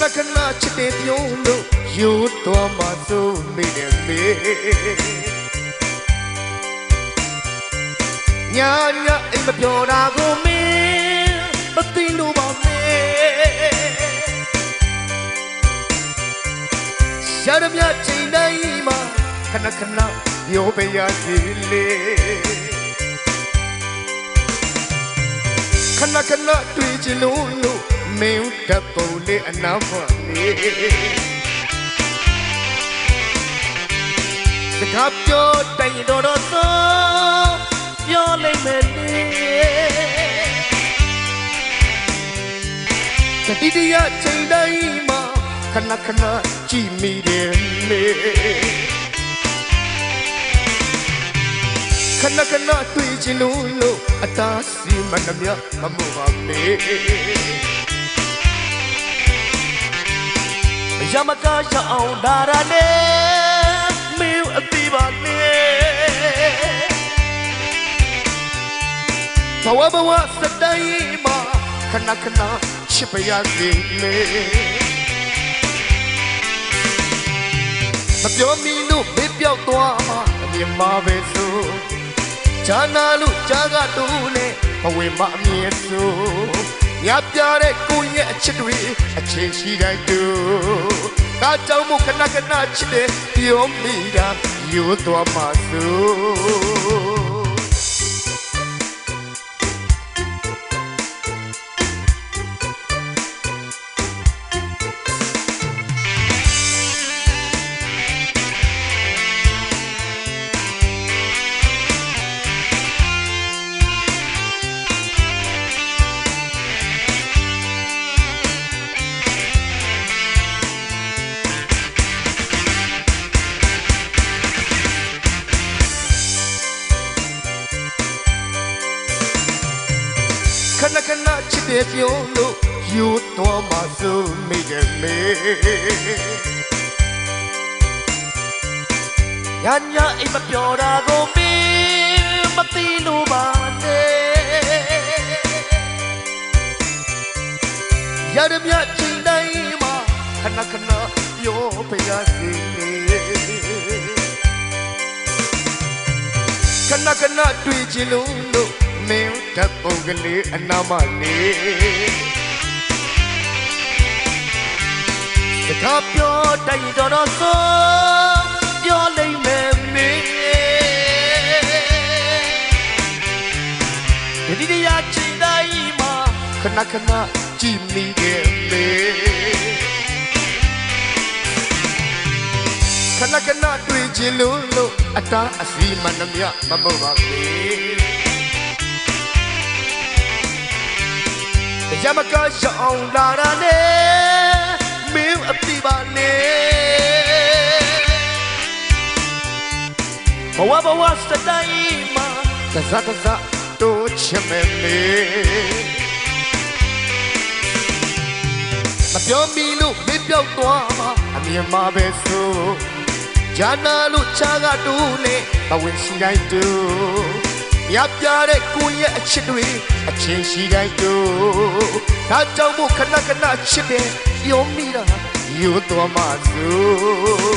ဏခဏချစ်တယ်ပြုံးလို့ယူတော်မှစိုးမိတယ်မေညာညာအိမ်မပြောတာကိုမင်းမသိလို့ပါမေရှာရမြချိန်တိုင်းမှာခဏခဏပြောပြရစီလေခဏခဏတွေ့ချင်လို့လို့ မင်းတပ်ပုံလေးအနာမနေစကားပြောတိုင်းတော်တော်သောပြောလိုက်မယ်လေတတိတရချိန်တိုင်းမှာခဏခဏကြည့်မိတယ်လေခဏခဏတွေ့ချင်လို့လို့အတားစီမနှမြမမှုပါမေ ရမကားရအောင်ဒါရနဲ့မင်းအတိပါနဲ့ဘဝဘဝစတိုင်းမှာခဏခဏချစ်ပါရစေလေမပြောမီလို့မေးပြောက်သွားမှာအမြင်မှာပဲဆိုဂျာနာလို့ဂျာကတူနဲ့ဘဝမှာအမြင်ဆို ညပြတဲ့ကိုယ့်ရဲ့အချစ်တွေအချင်းရှိတိုင်းတူဒါကြောင့်မို့ခဏခဏချစ်တယ်ပြောမိတာယူသွားမှာဆို ခဏခဏချစ်တယ်ပြောလို့ယူတော်မှစိုးမိတယ်မေညာညာအိမ်မပြောတာကိုမင်းမသိလို့ပါနဲ့ရရမြချိန်တိုင်းမှာခဏခဏပြောပြရစီခဏခဏတွေ့ချင်လို့လို့မင်း ဓာတ်ပုံကလေးအနာမလေးစကားပြောတိုင်းတော်တော်ဆိုပြောလိုက်မယ်မင်းဒီဒီရချိန်တိုင်းမှာခဏခဏကြည့်မိတယ်မေခဏခဏတွေ့ချင်လို့လို့အတားအစီမနှမြမမဟုတ်ပါဘူး ရမကရအောင်လာရနဲ့မင်းအပြပါနဲ့ဘဝဘဝစတိုင်းမှာသဇသဇတိုးချင်မယ်လေမပြောမီလို့မပြောက်သွားမှာအမြင်မှာပဲဆိုဂျာနာလို့ချာကတူးလေဘဝင်ရှိတိုင်းတူ ရပြတဲ့ကိုယ့်ရဲ့အချစ်တွေအချင်းရှိတိုင်းတူဒါကြောင့်မို့ခဏခဏချစ်တယ်ပြောမိတာယူတော်မှဆို